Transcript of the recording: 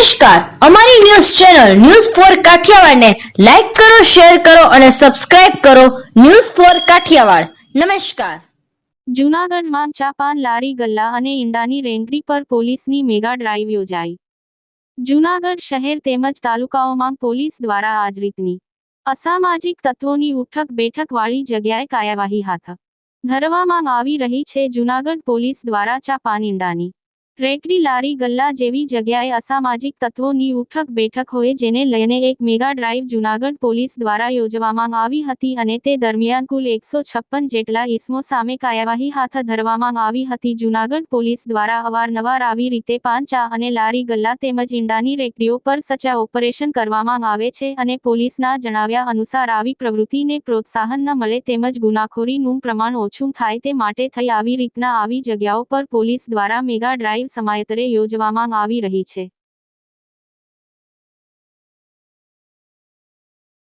નમસ્કાર. અમારી news channel news four કાઠિયાવાડને લાઈક કરો, શેર કરો અને સબસ્ક્રાઇબ કરો ન્યૂઝ ફોર કાઠિયાવાડ. નમસ્કાર. જૂનાગઢમાં ચા લારી, ગલ્લા અને ઈંડાની રેંગડી પર પોલીસની મેગા ડ્રાઈવ યોજાઈ. જૂનાગઢ શહેર તેમજ તાલુકાઓમાં પોલીસ દ્વારા આજ રીતની અસામાજિક તત્વોની ઉઠક બેઠક વાળી જગ્યાએ કાર્યવાહી હાથ ધરવામાં આવી રહી છે જૂનાગઢ પોલીસ દ્વારા ચા પાન ઈંડાની રેકડી લારી ગલ્લા જેવી જગ્યાએ અસામાજિક તત્વોની ઉઠક બેઠક હોય જેને લઈને એક મેગા ડ્રાઈવ જૂનાગઢ પોલીસ દ્વારા યોજવામાં આવી હતી અને તે દરમિયાન કુલ એકસો છપ્પન જેટલા ઇસમો સામે કાર્યવાહી હાથ ધરવામાં આવી હતી. જૂનાગઢ પોલીસ દ્વારા અવારનવાર આવી રીતે પાંચા અને લારી ગલ્લા તેમજ ઈંડાની રેકડીઓ પર સચા ઓપરેશન કરવામાં આવે છે અને પોલીસના જણાવ્યા અનુસાર આવી પ્રવૃત્તિને પ્રોત્સાહન ન મળે તેમજ ગુનાખોરીનું પ્રમાણ ઓછું થાય તે માટે થઈ આવી રીતના આવી જગ્યાઓ પર પોલીસ દ્વારા મેગા ડ્રાઈવ સમયાંતરે યોજવામાં આવી રહી છે.